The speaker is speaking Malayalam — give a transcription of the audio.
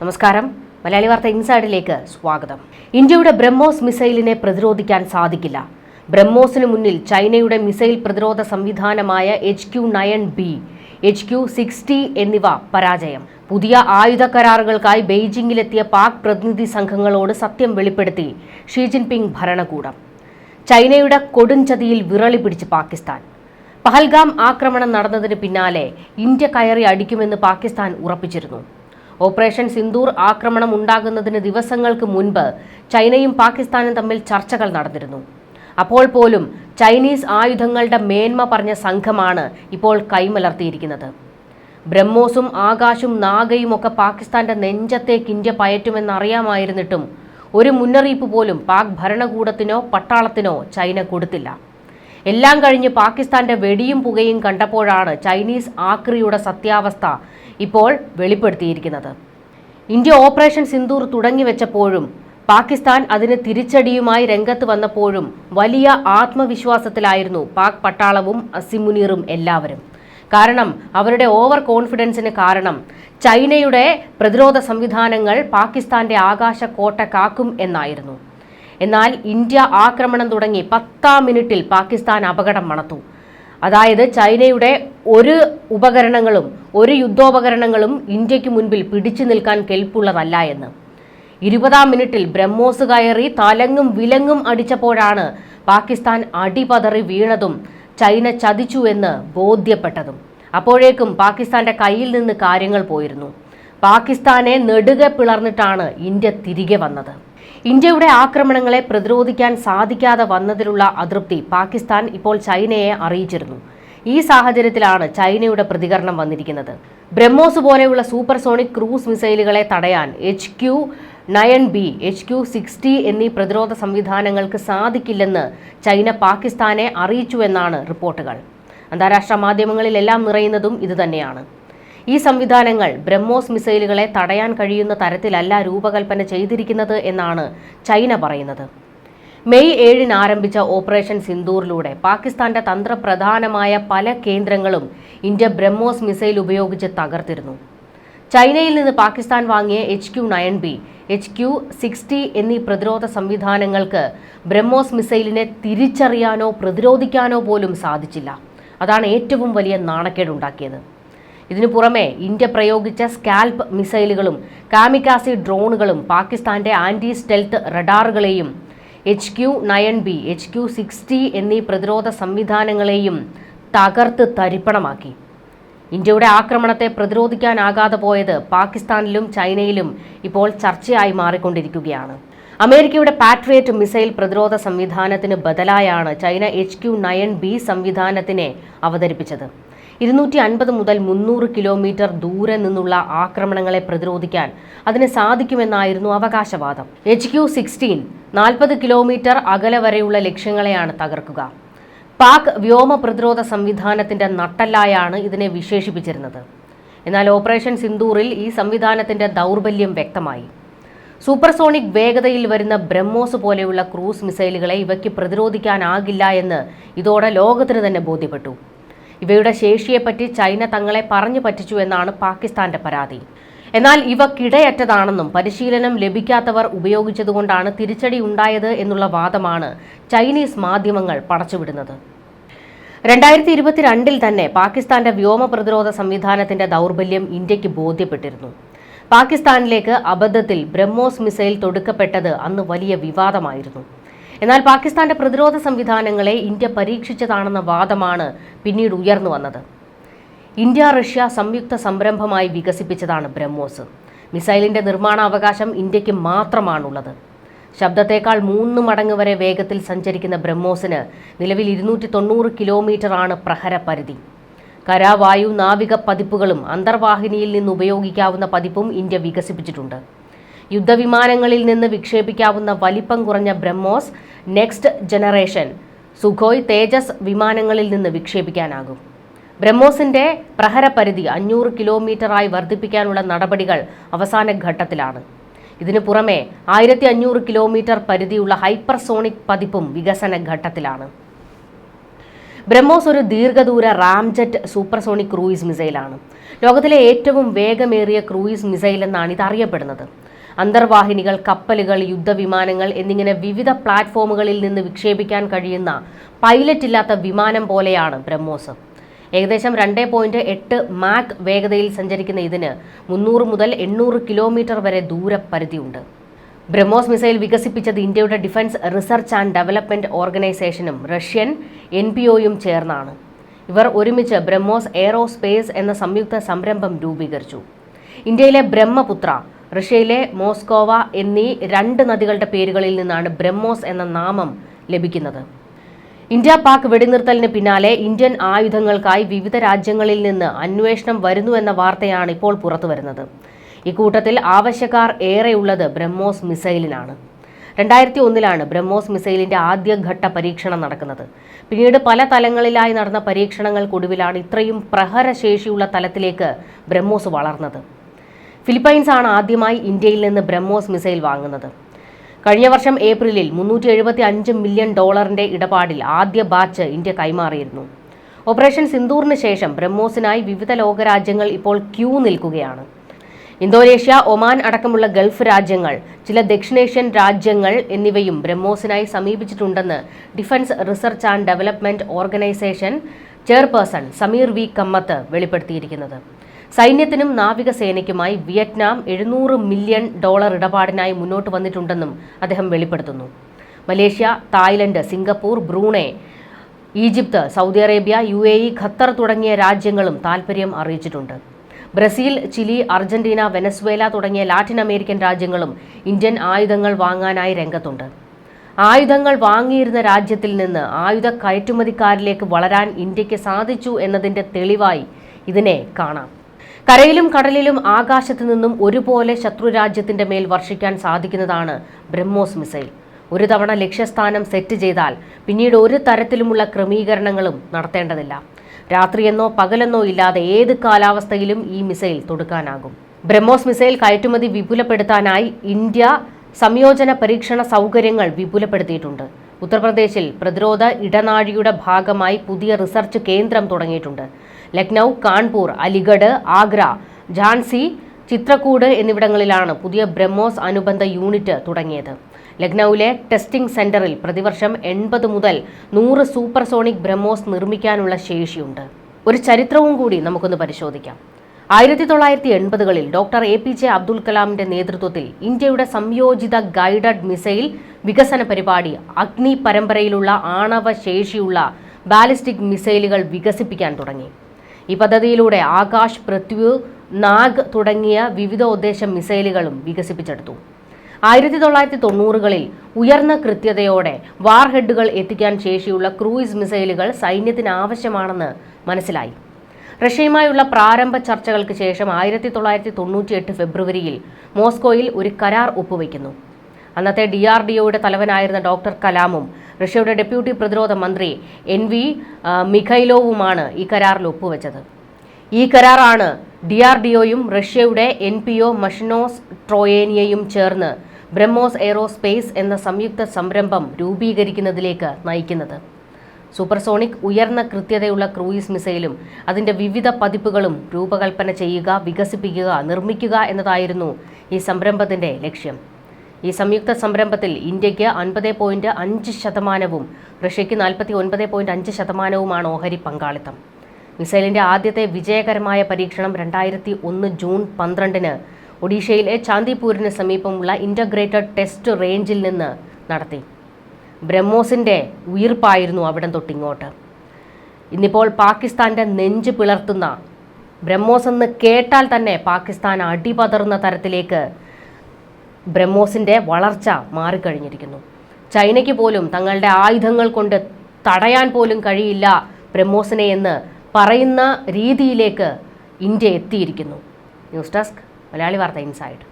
നമസ്കാരം. മലയാളി വാർത്ത ഇൻസൈഡിലേക്ക് സ്വാഗതം. ഇന്ത്യയുടെ ബ്രഹ്മോസ് മിസൈലിനെ പ്രതിരോധിക്കാൻ സാധിക്കില്ല. ബ്രഹ്മോസിന് മുന്നിൽ ചൈനയുടെ മിസൈൽ പ്രതിരോധ സംവിധാനമായ H Q nine B H Q sixty എന്നിവ പരാജയം. പുതിയ ആയുധ കരാറുകൾക്കായി ബെയ്ജിംഗിലെത്തിയ പാക് പ്രതിനിധി സംഘങ്ങളോട് സത്യം വെളിപ്പെടുത്തി ഷീ ജിൻപിങ് ഭരണകൂടം. ചൈനയുടെ കൊടുംചതിയിൽ വിറളി പിടിച്ച് പാകിസ്ഥാൻ. പഹൽഗാം ആക്രമണം നടന്നതിന് പിന്നാലെ ഇന്ത്യ കയറി അടിക്കുമെന്ന് പാകിസ്ഥാൻ ഉറപ്പിച്ചിരുന്നു. ഓപ്പറേഷൻ സിന്ദൂർ ആക്രമണം ഉണ്ടാകുന്നതിന് ദിവസങ്ങൾക്ക് മുൻപ് ചൈനയും പാകിസ്ഥാനും തമ്മിൽ ചർച്ചകൾ നടന്നിരുന്നു. അപ്പോൾ പോലും ചൈനീസ് ആയുധങ്ങളുടെ മേന്മ പറഞ്ഞ സംഘമാണ് ഇപ്പോൾ കൈമലർത്തിയിരിക്കുന്നത്. ബ്രഹ്മോസും ആകാശും നാഗയും ഒക്കെ പാകിസ്ഥാന്റെ നെഞ്ചത്തേക്ക് ഇന്ത്യ പയറ്റുമെന്നറിയാമായിരുന്നിട്ടും ഒരു മുന്നറിയിപ്പ് പോലും പാക് ഭരണകൂടത്തിനോ പട്ടാളത്തിനോ ചൈന കൊടുത്തില്ല. എല്ലാം കഴിഞ്ഞ് പാകിസ്ഥാന്റെ വെടിയും പുകയും കണ്ടപ്പോഴാണ് ചൈനീസ് ആക്രിയുടെ സത്യാവസ്ഥ ഇപ്പോൾ വെളിപ്പെടുത്തിയിരിക്കുന്നത്. ഇന്ത്യ ഓപ്പറേഷൻ സിന്ദൂർ തുടങ്ങി വെച്ചപ്പോഴും പാകിസ്ഥാൻ അതിന് തിരിച്ചടിയുമായി രംഗത്ത് വന്നപ്പോഴും വലിയ ആത്മവിശ്വാസത്തിലായിരുന്നു പാക് പട്ടാളവും അസിമുനീറും എല്ലാവരും. കാരണം അവരുടെ ഓവർ കോൺഫിഡൻസിന് കാരണം ചൈനയുടെ പ്രതിരോധ സംവിധാനങ്ങൾ പാകിസ്ഥാന്റെ ആകാശ കോട്ട കാക്കും എന്നായിരുന്നു. എന്നാൽ ഇന്ത്യ ആക്രമണം തുടങ്ങി പത്താം മിനിറ്റിൽ പാകിസ്ഥാൻ അപകടം മണത്തു. അതായത് ചൈനയുടെ ഒരു ഉപകരണങ്ങളും ഒരു യുദ്ധോപകരണങ്ങളും ഇന്ത്യയ്ക്ക് മുൻപിൽ പിടിച്ചു നിൽക്കാൻ കെൽപ്പുള്ളതല്ല എന്ന്. ഇരുപതാം മിനിറ്റിൽ ബ്രഹ്മോസ് കയറി തലങ്ങും വിലങ്ങും അടിച്ചപ്പോഴാണ് പാകിസ്ഥാൻ അടിപതറി വീണതും ചൈന ചതിച്ചു എന്ന് ബോധ്യപ്പെട്ടതും. അപ്പോഴേക്കും പാകിസ്ഥാന്റെ കയ്യിൽ നിന്ന് കാര്യങ്ങൾ പോയിരുന്നു. പാകിസ്ഥാനെ നെടുകെ പിളർന്നിട്ടാണ് ഇന്ത്യ തിരികെ വന്നത്. ഇന്ത്യയുടെ ആക്രമണങ്ങളെ പ്രതിരോധിക്കാൻ സാധിക്കാതെ വന്നതിലുള്ള അതൃപ്തി പാകിസ്ഥാൻ ഇപ്പോൾ ചൈനയെ അറിയിച്ചിരുന്നു. ഈ സാഹചര്യത്തിലാണ് ചൈനയുടെ പ്രതികരണം വന്നിരിക്കുന്നത്. ബ്രഹ്മോസ് പോലെയുള്ള സൂപ്പർസോണിക് ക്രൂസ് മിസൈലുകളെ തടയാൻ H Q nine B H Q sixty എന്നീ പ്രതിരോധ സംവിധാനങ്ങൾക്ക് സാധിക്കില്ലെന്ന് ചൈന പാകിസ്ഥാനെ അറിയിച്ചുവെന്നാണ് റിപ്പോർട്ടുകൾ. അന്താരാഷ്ട്ര മാധ്യമങ്ങളിലെല്ലാം നിറയുന്നതും ഇതുതന്നെയാണ്. ഈ സംവിധാനങ്ങൾ ബ്രഹ്മോസ് മിസൈലുകളെ തടയാൻ കഴിയുന്ന തരത്തിലല്ല രൂപകൽപ്പന ചെയ്തിരിക്കുന്നത് എന്നാണ് ചൈന പറയുന്നത്. മെയ് ഏഴിന് ആരംഭിച്ച ഓപ്പറേഷൻ സിന്ദൂറിലൂടെ പാകിസ്ഥാന്റെ തന്ത്രപ്രധാനമായ പല കേന്ദ്രങ്ങളും ഇന്ത്യ ബ്രഹ്മോസ് മിസൈൽ ഉപയോഗിച്ച് തകർത്തിരുന്നു. ചൈനയിൽ നിന്ന് പാകിസ്ഥാൻ വാങ്ങിയ H Q nine B H Q sixty എന്നീ പ്രതിരോധ സംവിധാനങ്ങൾക്ക് ബ്രഹ്മോസ് മിസൈലിനെ തിരിച്ചറിയാനോ പ്രതിരോധിക്കാനോ പോലും സാധിച്ചില്ല. അതാണ് ഏറ്റവും വലിയ നാണക്കേടുണ്ടാക്കിയത്. ഇതിനു പുറമെ ഇന്ത്യ പ്രയോഗിച്ച സ്കാൽപ്പ് മിസൈലുകളും കാമിക്കാസി ഡ്രോണുകളും പാകിസ്ഥാന്റെ anti stealth റഡാറുകളെയും H Q nine B H Q sixty എന്നീ പ്രതിരോധ സംവിധാനങ്ങളെയും തകർത്ത് തരിപ്പണമാക്കി. ഇന്ത്യയുടെ ആക്രമണത്തെ പ്രതിരോധിക്കാനാകാതെ പോയത് പാകിസ്ഥാനിലും ചൈനയിലും ഇപ്പോൾ ചർച്ചയായി മാറിക്കൊണ്ടിരിക്കുകയാണ്. അമേരിക്കയുടെ പാട്രിയറ്റ് മിസൈൽ പ്രതിരോധ സംവിധാനത്തിന് ബദലായാണ് China H Q nine B സംവിധാനത്തിനെ അവതരിപ്പിച്ചത്. ഇരുന്നൂറ്റി അൻപത് മുതൽ മുന്നൂറ് കിലോമീറ്റർ ദൂരെ നിന്നുള്ള ആക്രമണങ്ങളെ പ്രതിരോധിക്കാൻ അതിന് സാധിക്കുമെന്നായിരുന്നു അവകാശവാദം. എച്ച് ക്യു സിക്സ്റ്റീൻ നാൽപ്പത് കിലോമീറ്റർ അകലെ വരെയുള്ള ലക്ഷ്യങ്ങളെയാണ് തകർക്കുക. പാക് വ്യോമ പ്രതിരോധ സംവിധാനത്തിന്റെ നട്ടല്ലായാണ് ഇതിനെ വിശേഷിപ്പിച്ചിരുന്നത്. എന്നാൽ ഓപ്പറേഷൻ സിന്ദൂറിൽ ഈ സംവിധാനത്തിന്റെ ദൗർബല്യം വ്യക്തമായി. സൂപ്പർസോണിക് വേഗതയിൽ വരുന്ന ബ്രഹ്മോസ് പോലെയുള്ള ക്രൂസ് മിസൈലുകളെ ഇവയ്ക്ക് പ്രതിരോധിക്കാനാകില്ല എന്ന് ഇതോടെ ലോകത്തിന് തന്നെ ബോധ്യപ്പെട്ടു. ഇവയുടെ ശേഷിയെപ്പറ്റി ചൈന തങ്ങളെ പറഞ്ഞു പറ്റിച്ചു എന്നാണ് പാകിസ്ഥാന്റെ പരാതി. എന്നാൽ ഇവ കിടയറ്റതാണെന്നും പരിശീലനം ലഭിക്കാത്തവർ ഉപയോഗിച്ചതുകൊണ്ടാണ് തിരിച്ചടി ഉണ്ടായത് എന്നുള്ള വാദമാണ് ചൈനീസ് മാധ്യമങ്ങൾ പടച്ചുവിടുന്നത്. രണ്ടായിരത്തി ഇരുപത്തിരണ്ടിൽ തന്നെ പാകിസ്ഥാന്റെ വ്യോമ പ്രതിരോധ സംവിധാനത്തിന്റെ ദൗർബല്യം ഇന്ത്യയ്ക്ക് ബോധ്യപ്പെട്ടിരുന്നു. പാകിസ്ഥാനിലേക്ക് അബദ്ധത്തിൽ ബ്രഹ്മോസ് മിസൈൽ തൊടുക്കപ്പെട്ടത് അന്ന് വലിയ വിവാദമായിരുന്നു. എന്നാൽ പാകിസ്ഥാന്റെ പ്രതിരോധ സംവിധാനങ്ങളെ ഇന്ത്യ പരീക്ഷിച്ചതാണെന്ന വാദമാണ് പിന്നീട് ഉയർന്നു വന്നത്. ഇന്ത്യ റഷ്യ സംയുക്ത സംരംഭമായി വികസിപ്പിച്ചതാണ് ബ്രഹ്മോസ്. മിസൈലിന്റെ നിർമ്മാണാവകാശം ഇന്ത്യയ്ക്ക് മാത്രമാണുള്ളത്. ശബ്ദത്തേക്കാൾ മൂന്ന് മടങ്ങ് വരെ വേഗത്തിൽ സഞ്ചരിക്കുന്ന ബ്രഹ്മോസിന് നിലവിൽ ഇരുന്നൂറ്റി തൊണ്ണൂറ് കിലോമീറ്ററാണ് പ്രഹരപരിധി കര വായു നാവിക പതിപ്പുകളും അന്തർവാഹിനിയിൽ നിന്ന് ഉപയോഗിക്കാവുന്ന പതിപ്പും ഇന്ത്യ വികസിപ്പിച്ചിട്ടുണ്ട്. യുദ്ധവിമാനങ്ങളിൽ നിന്ന് വിക്ഷേപിക്കാവുന്ന വലിപ്പം കുറഞ്ഞ BrahMos next generation Sukhoi Tejas വിമാനങ്ങളിൽ നിന്ന് വിക്ഷേപിക്കാനാകും. ബ്രഹ്മോസിന്റെ പ്രഹരപരിധി അഞ്ഞൂറ് കിലോമീറ്ററായി വർദ്ധിപ്പിക്കാനുള്ള നടപടികൾ അവസാന ഘട്ടത്തിലാണ്. ഇതിനു പുറമെ ആയിരത്തി അഞ്ഞൂറ് കിലോമീറ്റർ പരിധിയുള്ള ഹൈപ്പർസോണിക് പതിപ്പും വികസന ഘട്ടത്തിലാണ്. ബ്രഹ്മോസ് ഒരു ദീർഘദൂര റാംജെറ്റ് സൂപ്പർസോണിക് ക്രൂയിസ് മിസൈലാണ്. ലോകത്തിലെ ഏറ്റവും വേഗമേറിയ ക്രൂയിസ് മിസൈൽ എന്നാണ് ഇത് അറിയപ്പെടുന്നത്. അന്തർവാഹിനികൾ കപ്പലുകൾ യുദ്ധവിമാനങ്ങൾ എന്നിങ്ങനെ വിവിധ പ്ലാറ്റ്ഫോമുകളിൽ നിന്ന് വിക്ഷേപിക്കാൻ കഴിയുന്ന പൈലറ്റ് ഇല്ലാത്ത വിമാനം പോലെയാണ് ബ്രഹ്മോസ്. ഏകദേശം രണ്ട് പോയിന്റ് എട്ട് മാക് വേഗതയിൽ സഞ്ചരിക്കുന്ന ഇതിന് മുന്നൂറ് മുതൽ എണ്ണൂറ് കിലോമീറ്റർ വരെ ദൂരപരിധിയുണ്ട്. ബ്രഹ്മോസ് മിസൈൽ വികസിപ്പിച്ചത് ഇന്ത്യയുടെ ഡിഫൻസ് റിസർച്ച് ആൻഡ് ഡെവലപ്മെന്റ് ഓർഗനൈസേഷനും റഷ്യൻ എൻ പി ഒയും ചേർന്നാണ്. ഇവർ ഒരുമിച്ച് ബ്രഹ്മോസ് എയറോസ്പേസ് എന്ന സംയുക്ത സംരംഭം രൂപീകരിച്ചു. ഇന്ത്യയിലെ ബ്രഹ്മപുത്ര റഷ്യയിലെ മോസ്കോവ എന്നീ രണ്ട് നദികളുടെ പേരുകളിൽ നിന്നാണ് ബ്രഹ്മോസ് എന്ന നാമം ലഭിക്കുന്നത്. ഇന്ത്യ പാക് വെടിനിർത്തലിന് പിന്നാലെ ഇന്ത്യൻ ആയുധങ്ങൾക്കായി വിവിധ രാജ്യങ്ങളിൽ നിന്ന് അന്വേഷണം വരുന്നു എന്ന വാർത്തയാണ് ഇപ്പോൾ പുറത്തുവരുന്നത്. ഇക്കൂട്ടത്തിൽ ആവശ്യക്കാർ ഏറെയുള്ളത് ബ്രഹ്മോസ് മിസൈലിനാണ്. രണ്ടായിരത്തി ഒന്നിലാണ് ബ്രഹ്മോസ് മിസൈലിന്റെ ആദ്യഘട്ട പരീക്ഷണം നടക്കുന്നത്. പിന്നീട് പല തലങ്ങളിലായി നടന്ന പരീക്ഷണങ്ങൾക്കൊടുവിലാണ് ഇത്രയും പ്രഹരശേഷിയുള്ള തലത്തിലേക്ക് ബ്രഹ്മോസ് വളർന്നത്. ഫിലിപ്പൈൻസ് ആണ് ആദ്യമായി ഇന്ത്യയിൽ നിന്ന് ബ്രഹ്മോസ് മിസൈൽ വാങ്ങുന്നത്. കഴിഞ്ഞ വർഷം ഏപ്രിലിൽ മുന്നൂറ്റി എഴുപത്തി അഞ്ച് മില്യൺ ഡോളറിന്റെ ഇടപാടിൽ ആദ്യ ബാച്ച് ഇന്ത്യ കൈമാറിയിരുന്നു. ഓപ്പറേഷൻ സിന്ദൂറിന് ശേഷം ബ്രഹ്മോസിനായി വിവിധ ലോകരാജ്യങ്ങൾ ഇപ്പോൾ ക്യൂ നിൽക്കുകയാണ്. ഇന്തോനേഷ്യ ഒമാൻ അടക്കമുള്ള ഗൾഫ് രാജ്യങ്ങൾ ചില ദക്ഷിണേഷ്യൻ രാജ്യങ്ങൾ എന്നിവയും ബ്രഹ്മോസിനായി സമീപിച്ചിട്ടുണ്ടെന്ന് defence research and development organisation chairperson Sameer V. Kamath വെളിപ്പെടുത്തിയിരിക്കുന്നത്. സൈന്യത്തിനും നാവികസേനയ്ക്കുമായി വിയറ്റ്നാം എഴുന്നൂറ് മില്യൺ ഡോളർ ഇടപാടിനായി മുന്നോട്ട് വന്നിട്ടുണ്ടെന്നും അദ്ദേഹം വെളിപ്പെടുത്തുന്നു. Malaysia Thailand Singapore Brunei Egypt Saudi Arabia U A E Qatar തുടങ്ങിയ രാജ്യങ്ങളും താൽപ്പര്യം അറിയിച്ചിട്ടുണ്ട്. ബ്രസീൽ ചിലി അർജന്റീന വെനസ്വേല തുടങ്ങിയ ലാറ്റിൻ അമേരിക്കൻ രാജ്യങ്ങളും ഇന്ത്യൻ ആയുധങ്ങൾ വാങ്ങാനായി രംഗത്തുണ്ട്. ആയുധങ്ങൾ വാങ്ങിയിരുന്ന രാജ്യത്തിൽ നിന്ന് ആയുധ കയറ്റുമതിക്കാരിലേക്ക് വളരാൻ ഇന്ത്യയ്ക്ക് സാധിച്ചു എന്നതിന്റെ തെളിവായി ഇതിനെ കാണാം. കരയിലും കടലിലും ആകാശത്തു നിന്നും ഒരുപോലെ ശത്രുരാജ്യത്തിന്റെ മേൽ വർഷിക്കാൻ സാധിക്കുന്നതാണ് ബ്രഹ്മോസ് മിസൈൽ. ഒരു തവണ ലക്ഷ്യസ്ഥാനം സെറ്റ് ചെയ്താൽ പിന്നീട് ഒരു തരത്തിലുമുള്ള ക്രമീകരണങ്ങളും നടത്തേണ്ടതില്ല. രാത്രിയെന്നോ പകലെന്നോ ഇല്ലാതെ ഏത് കാലാവസ്ഥയിലും ഈ മിസൈൽ തൊടുക്കാനാകും. ബ്രഹ്മോസ് മിസൈൽ കയറ്റുമതി വിപുലപ്പെടുത്താനായി ഇന്ത്യ സംയോജന പരീക്ഷണ സൗകര്യങ്ങൾ വിപുലപ്പെടുത്തിയിട്ടുണ്ട്. ഉത്തർപ്രദേശിൽ പ്രതിരോധ ഇടനാഴിയുടെ ഭാഗമായി പുതിയ റിസർച്ച് കേന്ദ്രം തുടങ്ങിയിട്ടുണ്ട്. ലക്നൗ കാൺപൂർ അലിഗഡ് ആഗ്ര ഝാൻസി ചിത്രകൂട് എന്നിവിടങ്ങളിലാണ് പുതിയ ബ്രഹ്മോസ് അനുബന്ധ യൂണിറ്റ് തുടങ്ങിയത്. ലക്നൌവിലെ ടെസ്റ്റിംഗ് സെന്ററിൽ പ്രതിവർഷം എൺപത് മുതൽ നൂറ് സൂപ്പർസോണിക് ബ്രഹ്മോസ് നിർമ്മിക്കാനുള്ള ശേഷിയുണ്ട്. ഒരു ചരിത്രവും കൂടി നമുക്കൊന്ന് പരിശോധിക്കാം. ആയിരത്തി തൊള്ളായിരത്തി എൺപതുകളിൽ doctor A P J Abdul കലാമിന്റെ നേതൃത്വത്തിൽ ഇന്ത്യയുടെ സംയോജിത ഗൈഡഡ് മിസൈൽ വികസന പരിപാടി അഗ്നി പരമ്പരയിലുള്ള ആണവ ശേഷിയുള്ള ബാലിസ്റ്റിക് മിസൈലുകൾ വികസിപ്പിക്കാൻ തുടങ്ങി. ഈ പദ്ധതിയിലൂടെ ആകാശ് പൃഥ്വി നാഗ് തുടങ്ങിയ വിവിധ ഉദ്ദേശ മിസൈലുകളും വികസിപ്പിച്ചെടുത്തു. ആയിരത്തി തൊള്ളായിരത്തി തൊണ്ണൂറുകളിൽ ഉയർന്ന കൃത്യതയോടെ വാർഹെഡുകൾ എത്തിക്കാൻ ശേഷിയുള്ള ക്രൂയിസ് മിസൈലുകൾ സൈന്യത്തിന് ആവശ്യമാണെന്ന് മനസ്സിലായി. റഷ്യയുമായുള്ള പ്രാരംഭ ചർച്ചകൾക്ക് ശേഷം ആയിരത്തി തൊള്ളായിരത്തി തൊണ്ണൂറ്റി എട്ട് ഫെബ്രുവരിയിൽ മോസ്കോയിൽ ഒരു കരാർ ഒപ്പുവയ്ക്കുന്നു അന്നത്തെ ഡി ആർ ഡി ഒയുടെ തലവനായിരുന്ന ഡോക്ടർ കലാമും റഷ്യയുടെ ഡെപ്യൂട്ടി പ്രതിരോധ മന്ത്രി എൻ വി മിഖൈലോവുമാണ് ഈ കരാറിൽ ഒപ്പുവെച്ചത്. ഈ കരാറാണ് ഡി ആർ ഡി ഒയും റഷ്യയുടെ എൻ പി ഒ മഷിനോസ് ട്രോയേനിയയും ചേർന്ന് ബ്രഹ്മോസ് എയ്റോസ്പേസ് എന്ന സംയുക്ത സംരംഭം രൂപീകരിക്കുന്നതിലേക്ക് നയിക്കുന്നത്. സൂപ്പർസോണിക് ഉയർന്ന കൃത്യതയുള്ള ക്രൂയിസ് മിസൈലും അതിന്റെ വിവിധ പതിപ്പുകളും രൂപകൽപ്പന ചെയ്യുക വികസിപ്പിക്കുക നിർമ്മിക്കുക എന്നതായിരുന്നു ഈ സംരംഭത്തിന്റെ ലക്ഷ്യം. ഈ സംയുക്ത സംരംഭത്തിൽ ഇന്ത്യയ്ക്ക് അൻപത് പോയിന്റ് അഞ്ച് ശതമാനവും റഷ്യയ്ക്ക് നാൽപ്പത്തി ഒൻപത് പോയിന്റ് അഞ്ച് ശതമാനവുമാണ് ഓഹരി പങ്കാളിത്തം. മിസൈലിന്റെ ആദ്യത്തെ വിജയകരമായ പരീക്ഷണം രണ്ടായിരത്തി ഒന്ന് ജൂൺ പന്ത്രണ്ടിന് ഒഡീഷയിലെ ചാന്ദിപൂരിന് സമീപമുള്ള ഇന്റഗ്രേറ്റഡ് ടെസ്റ്റ് റേഞ്ചിൽ നിന്ന് നടത്തി. ബ്രഹ്മോസിന്റെ ഉയർപ്പായിരുന്നു അവിടം തൊട്ടിങ്ങോട്ട്. ഇന്നിപ്പോൾ പാകിസ്ഥാന്റെ നെഞ്ച് പിളർത്തുന്ന ബ്രഹ്മോസ് എന്ന് കേട്ടാൽ തന്നെ പാകിസ്ഥാൻ അടിപതറുന്ന തരത്തിലേക്ക് ബ്രഹ്മോസിന്റെ വളർച്ച മാറിക്കഴിഞ്ഞിരിക്കുന്നു. ചൈനയ്ക്ക് പോലും തങ്ങളുടെ ആയുധങ്ങൾ കൊണ്ട് തടയാൻ പോലും കഴിയില്ല ബ്രഹ്മോസിനെ എന്ന് പറയുന്ന രീതിയിലേക്ക് ഇന്ത്യ എത്തിയിരിക്കുന്നു. ന്യൂസ് ഡെസ്ക് മലയാളി വാർത്ത ഇൻസൈഡ്.